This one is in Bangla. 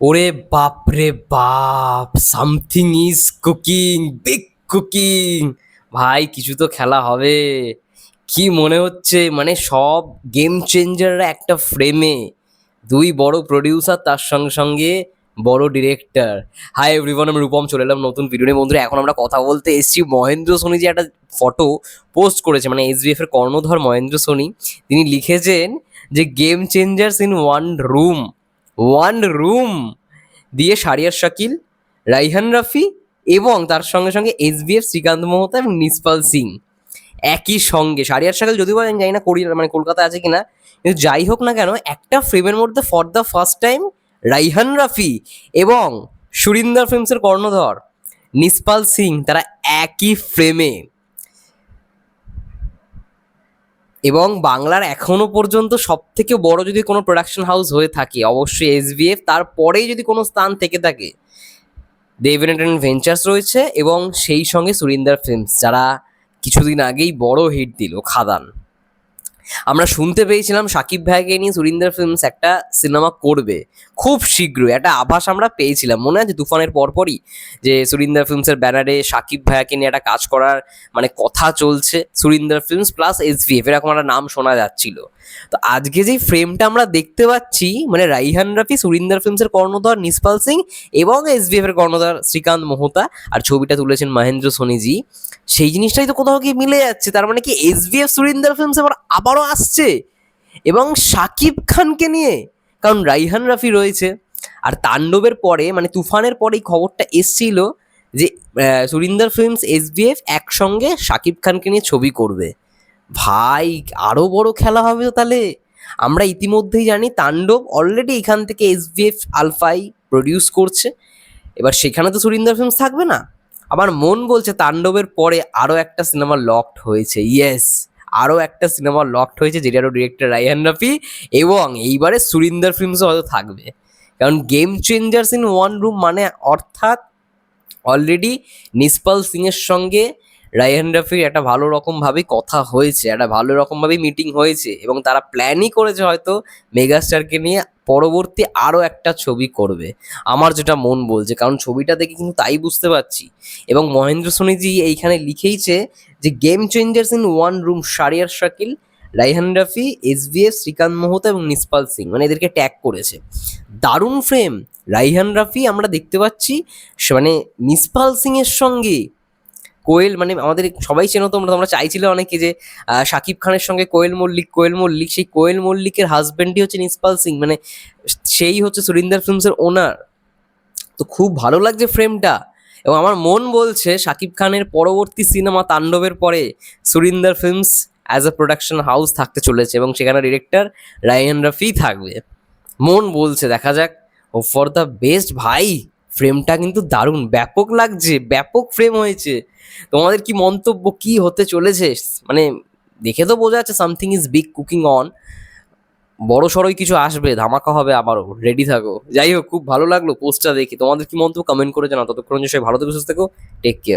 ওরে বাপ রে বাপ something is cooking big cooking ভাই, কিছু তো খেলা হবে। কি মনে হচ্ছে? মানে সব গেম চেঞ্জাররা একটা ফ্রেমে দুই বড় প্রডিউসার তার সঙ্গে সঙ্গে বড় ডিরেক্টর হাই এভরিওয়ান আমি রূপম, চলে এলাম নতুন ভিডিও নিয়ে। বন্ধুরা, এখন আমরা কথা বলতে এসেছি মহেন্দ্র সোনি যে একটা ফটো পোস্ট করেছে মানে এসবিএফ এর কর্ণধর মহেন্দ্র সোনি। তিনি লিখেছেন যে game changers in one room one room দিয়ে শারিয়ার শাকিল, রাইহান রাফি এবং তার সঙ্গে সঙ্গে এস এসবিএফ শ্রীকান্ত মোহতা এবং নিসপাল সিং। একই সঙ্গে, শারিয়ার শাকিল যদিও আমি জানি না কোরিয়া মানে কলকাতা আছে কিনা, কিন্তু যাই হোক না কেন, একটা ফ্রেমের মধ্যে for the first time Raihan Rafi এবং সুরিন্দর ফিল্মসের কর্ণধর নিসপাল সিং, তারা একই ফ্রেমে এবং বাংলার এখনও পর্যন্ত সব থেকে বড় যদি কোনো প্রোডাকশন হাউস হয়ে থাকে, অবশ্যই এস এসবিএফ তারপরেই যদি কোনো স্থান থেকে থাকে দেব ভেঞ্চার্স রয়েছে এবং সেই সঙ্গে সুরিন্দার ফিল্মস যারা কিছুদিন আগেই বড় হিট দিল, খাদান। আমরা শুনতে পেয়েছিলাম সাকিব ভাইকে নিয়ে সুরিন্দর ফিল্মস একটা সিনেমা করবে। খুব শীঘ্রই একটা আভাস আমরা পেয়েছিলাম। মনে আছে তুফানের পরপরই যে সুরিন্দর ফিল্মসের ব্যানারে সাকিব ভাইয়াকে নিয়ে একটা কাজ করার মানে কথা চলছে সুরিন্দর ফিল্মস প্লাস এসভিএফ এরকম একটা নাম শোনা যাচ্ছিল। তো আজকে যেই ফ্রেমটা আমরা দেখতে পাচ্ছি মানে রাইহান রাফি, সুরিন্দর ফিল্মসের কর্ণধার নিসপাল সিং এবং এসভিএফ এর কর্ণধর শ্রীকান্ত মোহতা আর ছবিটা তুলেছেন মহেন্দ্র সোনিজি সেই জিনিসটাই তো কোথাও গিয়ে মিলে যাচ্ছে। তার মানে কি এসভিএফ সুরিন্দর ফিল্মস এবার আবারও আসছে। এবং শাকিব খানকে নিয়ে, কারণ রাইহান রাফি রয়েছে। আর তাণ্ডবের পরে মানে তুফানের পরে এই খবরটা এসছিল যে সুরিন্দর ফিল্মস এসবিএফ একসঙ্গে সাকিব খানকে নিয়ে ছবি করবে। ভাই আরও বড় খেলা হবে তো তাহলে। আমরা ইতিমধ্যেই জানি তাণ্ডব অলরেডি এখান থেকে এসবিএফ আলফাই প্রডিউস করছে। এবার সেখানে তো সুরিন্দর ফিল্মস থাকবে না। আমার মন বলছে তাণ্ডবের পরে আরও একটা সিনেমা লকড হয়েছে। ইয়েস আরও একটা সিনেমা লকড হয়েছে যেটারও ডিরেক্টর রায়হান রাফি এবং এইবারে সুরিন্দর ফিল্মসও হয়তো থাকবে। কারণ game changers in one room মানে অর্থাৎ অলরেডি নিসপাল সিংয়ের সঙ্গে রায়হান রাফির একটা ভালো রকমভাবে কথা হয়েছে, একটা ভালো রকমভাবেই মিটিং হয়েছে এবং তারা প্ল্যানই করেছে হয়তো মেগাস্টারকে নিয়ে পরবর্তী আরও একটা ছবি করবে। আমার যেটা মন বলছে, কারণ ছবিটা দেখে কিন্তু তাই বুঝতে পারছি। এবং মহেন্দ্র সোনিজি এইখানে লিখেইছে যে game changers in one room Shariar Shakil, Raihan Rafi SVF Shrikant Mohta এবং নিসপাল সিং। মানে এদেরকে ট্যাগ করেছে। দারুণ ফ্রেম রাইহান রাফি আমরা দেখতে পাচ্ছি মানে নিসপাল সিং এর সঙ্গে কোয়েল মানে আমাদের সবাই চেনো তোমরা তোমরা চাইছিলে অনেকে যে শাকিব খানের সঙ্গে কোয়েল মল্লিক কোয়েল মল্লিক, সেই কোয়েল মল্লিকের হাজবেন্ডই হচ্ছে নিসপাল সিং মানে সেই হচ্ছে সুরিন্দর ফিল্মসের ওনার তো খুব ভালো লাগছে ফ্রেমটা এবং আমার মন বলছে শাকিব খানের পরবর্তী সিনেমা তাণ্ডবের পরে Surinder films as a production house থাকতে চলেছে এবং সেখানে ডিরেক্টর রায়হান রাফি থাকবে। মন বলছে, দেখা যাক ও ফর দ্য বেস্ট ভাই। ফ্রেমটা কিন্তু দারুণ। ব্যাপক লাগছে, ব্যাপক ফ্রেম হয়েছে। তোমাদের কি মন্তব্য, কি হতে চলেছে? মানে দেখে তো বোঝা যাচ্ছে something is big cooking on বড় সড়ই কিছু আসবে, ধামাকা হবে আবারও। রেডি থাকো। যাই হোক, খুব ভালো লাগল পোস্টটা দেখি। তোমাদের কি মন্তব্য কমেন্ট করে জানাও। ততক্ষণ সবাই ভালো থেকে, সুস্থ থেকো। Take care